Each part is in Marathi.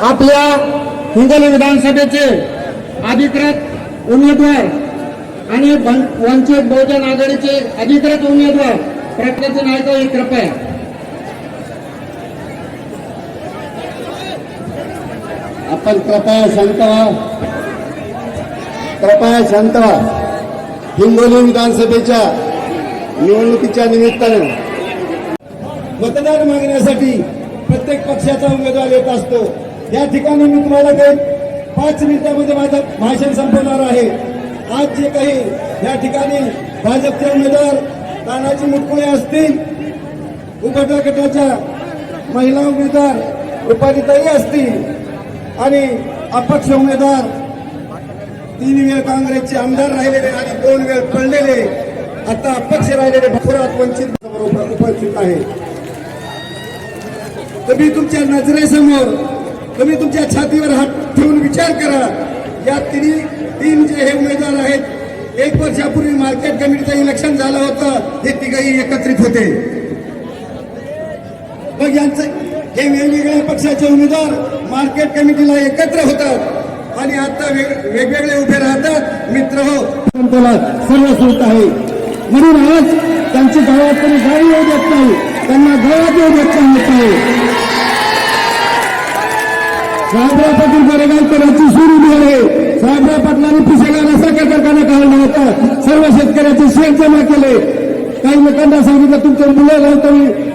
आपल्या हिंगोली विधानसभेचे अधिकृत उमेदवार आणि वंचित बहुजन आघाडीचे अधिकृत उमेदवार प्रकृती नायक हे कृपया. आपण कृपया शांत व्हा. कृपया शांत व्हा. हिंगोली विधानसभेच्या निवडणुकीच्या निमित्तानं मतदान मागण्यासाठी प्रत्येक पक्षाचा उमेदवार येत असतो. या ठिकाणी मी तुम्हाला काही पाच मिनिटांमध्ये माझं भाषण संपवणार आहे. आज जे काही या ठिकाणी भाजपचे उमेदवार तानाजी मुटकुळे असतील उपटा गटाच्या महिला उमेदवार रुपालीताई असतील आणि अपक्ष उमेदवार तीन वेळ काँग्रेसचे आमदार राहिलेले आणि दोन वेळ पडलेले आता अपक्ष राहिलेले भपुरात वंचित उपस्थित आहे. तुम्ही तुमच्या नजरेसमोर तुम्ही तुमच्या छातीवर हात ठेवून विचार करा. या तिन्ही तीन जे हे उमेदवार आहेत एक वर्षापूर्वी मार्केट कमिटीचं इलेक्शन झालं होतं हे तिघही एकत्रित होते. मग यांचे हे वेगवेगळ्या पक्षाचे उमेदवार मार्केट कमिटीला एकत्र होतात आणि आता वेग- वेगवेगळे उभे राहतात. मित्र हो सर्व सुरत आहे. म्हणून आज त्यांची गावात कोणी गाडी येऊ देत नाही. त्यांना गावात येऊ देत नाही साहेबराव पाटील गोरेगावकर यांची सूर उभी आहे. साहेबराव पाटलांनी पिसेला रसाकर कारखाना काढला होता. सर्व शेतकऱ्याचे शेत जमा केले. काही लोकांना सांगितलं तुमच्या मुलं लावतो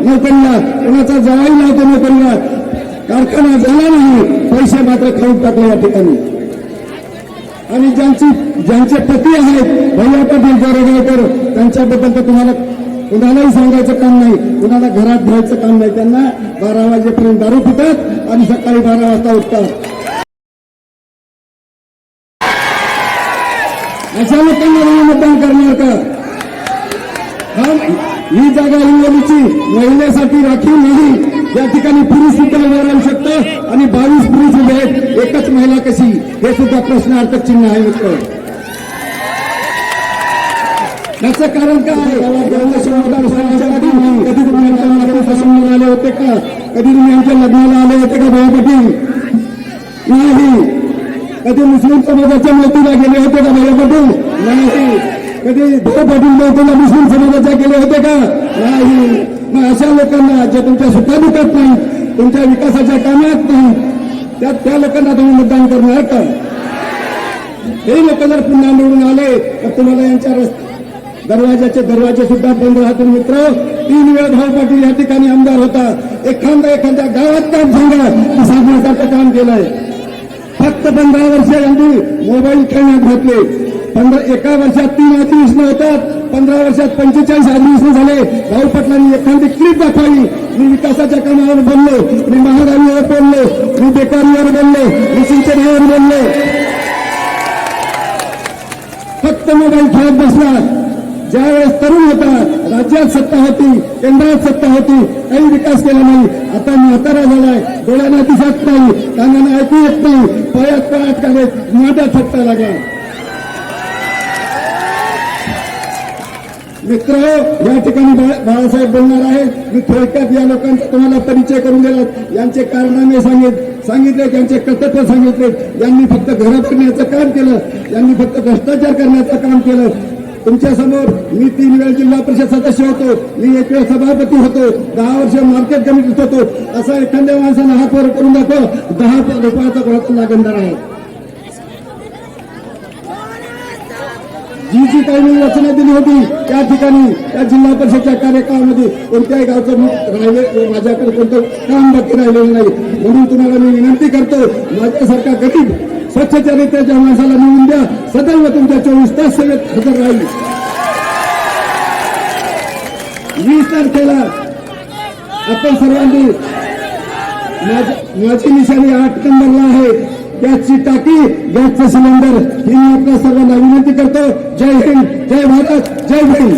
नोकरीला. कोणाचा जवाई लावतो नोकरीला. कारखाना झाला नाही. पैसे मात्र खाऊन टाकले या ठिकाणी. आणि ज्यांची ज्यांचे पती आहेत भैया पाटील गोरेगावकर त्यांच्याबद्दल तर तुम्हाला कुणालाही सांगायचं काम नाही. कुणाला घरात घ्यायचं काम नाही. त्यांना बारा वाजेपर्यंत दारू पितात आणि सकाळी बारा वाजता उठतात. अशा लोकांना मतदान करणार का? ही? जागा हिंगोलीची महिन्यासाठी राखीव नाही. या ठिकाणी पुरुष सुद्धा उभे राहू शकतो आणि बावीस पुरुष उभे आहेत. एकच महिला कशी? हे सुद्धा प्रश्नार्थक चिन्ह आहे उत्तर याचं कारण काय कधी तुम्ही आमच्या लग्नाला आले होते का? कधी तुम्ही आमच्या लग्नाला आले होते का भाऊ पाटील नाही. कधी मुस्लिम समाजाच्या मृत्यूला गेले होते का भाऊ पाटील नाही. कधी भाऊ पाटील मृत्यूला मुस्लिम समाजाच्या गेले होते का? नाही. मग अशा लोकांना जे तुमच्या सुखादुखात नाही तुमच्या विकासाच्या कामात नाही त्या त्या लोकांना तुम्ही मतदान करणार का? हे लोक जर पुन्हा निवडून आले तर तुम्हाला यांच्या रस्ते दरवाजाचे दरवाजे सुद्धा बंद राहतील मित्र. तीन वेळ भाऊ पाटील या ठिकाणी आमदार होता एखादा एखाद्या गावात काम सांगा. सांगण्यासारखं काम केलंय. फक्त पंधरा वर्ष यांनी मोबाईल खेळण्यात घातले. पंधरा एका वर्षात तीन अधिवेशनं होतात. पंधरा वर्षात पंचेचाळीस अधिवेशन झाले. भाऊ पाटलांनी एखादी क्लिप दाखवली मी विकासाच्या कामावर बोललो. मी महागाईवर बोललो. मी बेकारीवर बोललो. मी सिंचनावर बोललो. फक्त मोबाईल खेळत बसला ज्यावेळेस तरुण होता राज्यात सत्ता होती केंद्रात सत्ता होती काही विकास केला नाही. आता म्हातारा झालाय डोळ्यांना दिसत नाही कानांना ऐकू येत नाही पळत पळत काढे माझ्या सत्ता लागला. मित्र या ठिकाणी बाळासाहेब बोलणार आहे मी थोडक्यात या लोकांचा तुम्हाला परिचय करून दिला यांचे कारनामे सांगित सांगितले त्यांचे कर्तव्य सांगितले. यांनी फक्त घरं करण्याचं काम केलं. यांनी फक्त भ्रष्टाचार करण्याचं काम केलं. तुमच्यासमोर मी तीन वेळा जिल्हा परिषद सदस्य होतो. मी एक वेळ सभापती होतो. दहा वर्ष मार्केट कमिटीत होतो. असा एखाद्या माणसानं हात वर करून दाखव. दहा रुपयाचा कोणाचा लागणार आहे. जी जी काही मी रचना दिली होती त्या ठिकाणी त्या जिल्हा परिषदच्या कार्यकाळामध्ये कोणत्याही गावचं मी राहिले माझ्याकडे कोणतं काम बाकी राहिलेलं नाही. म्हणून तुम्हाला मी विनंती करतो माझ्यासारखा गरीब स्वच्छतेच्या चरित्र्याच्या माणसाला मिळून द्या. सदैव तुमच्या चोवीस तास सेवेत हजर राहील. वीस तारखेला आपण सर्वांनी माझी निशाणी आठ नंबरला आहे. गॅसची टाकी गॅसचं सिलेंडर. ही मी आपल्या सर्वांना विनंती करतो. जय हिंद जय भारत जय हिंद